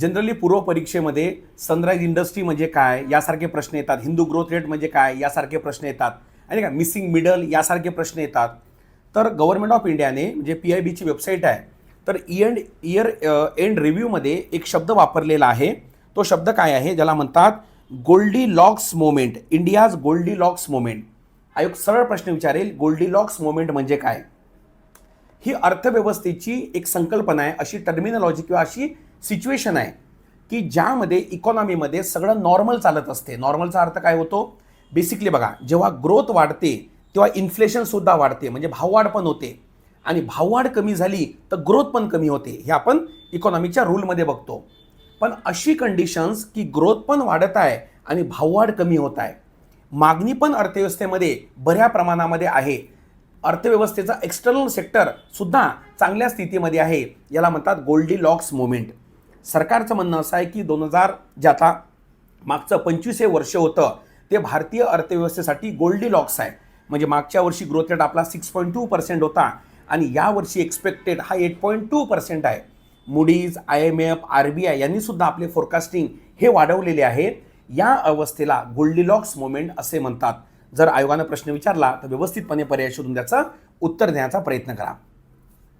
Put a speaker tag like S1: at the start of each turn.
S1: Generally पूर्व परीक्षेमध्ये sunrise industry म्हणजे काय यासारखे प्रश्न येतात. हिंदू ग्रोथ रेट म्हणजे काय यासारखे प्रश्न येतात. आणि का मिसिंग मिडल यासारखे प्रश्न येतात. तर गव्हर्नमेंट ऑफ इंडियाने म्हणजे पी आय बीची वेबसाईट आहे तर इयंड इयर एंड रिव्ह्यूमध्ये एक शब्द वापरलेला आहे. तो शब्द काय आहे? ज्याला म्हणतात goldilocks moment India's goldilocks moment. आयोग सरळ प्रश्न विचारेल गोल्डी लॉक्स मोमेंट म्हणजे काय? ही अर्थव्यवस्थेची एक संकल्पना आहे अशी टर्मिनॉलॉजी किंवा अशी सिच्युएशन आहे की ज्यामध्ये इकॉनॉमीमध्ये सगळं नॉर्मल चालत असते. नॉर्मलचा अर्थ काय होतो? बेसिकली बघा जेव्हा ग्रोथ वाढते तेव्हा इन्फ्लेशनसुद्धा वाढते. म्हणजे भाववाढ पण होते. आणि भाववाढ कमी झाली तर ग्रोथ पण कमी होते. हे आपण इकॉनॉमीच्या रूलमध्ये बघतो. पण अशी कंडिशन्स की ग्रोथ पण वाढत आहे आणि भाववाढ कमी होत आहे. मागणी पण अर्थव्यवस्थेमध्ये बऱ्या प्रमाणामध्ये आहे. अर्थव्यवस्थेचा एक्सटर्नल सेक्टरसुद्धा चांगल्या स्थितीमध्ये आहे. याला म्हणतात गोल्डी लॉक्स मुवमेंट सरकारचं म्हणणं असं आहे की दोन हजार जे आता मागचं पंचवीसहे वर्ष होतं ते भारतीय अर्थव्यवस्थेसाठी गोल्डी लॉक्स आहे. म्हणजे मागच्या वर्षी ग्रोथ रेट आपला सिक्स पॉईंट टू पर्सेंट होता आणि यावर्षी एक्सपेक्टेड हा एट पॉईंट टू पर्सेंट आहे. Moody's I M F R B I यांनीसुद्धा आपले फोरकास्टिंग हे वाढवलेले आहे या अवस्थेला गोल्डीलॉक्स मोमेंट असे म्हणतात. जर आयोगानं प्रश्न विचारला तर व्यवस्थितपणे पर्याय शोधून त्याचं उत्तर देण्याचा प्रयत्न करा.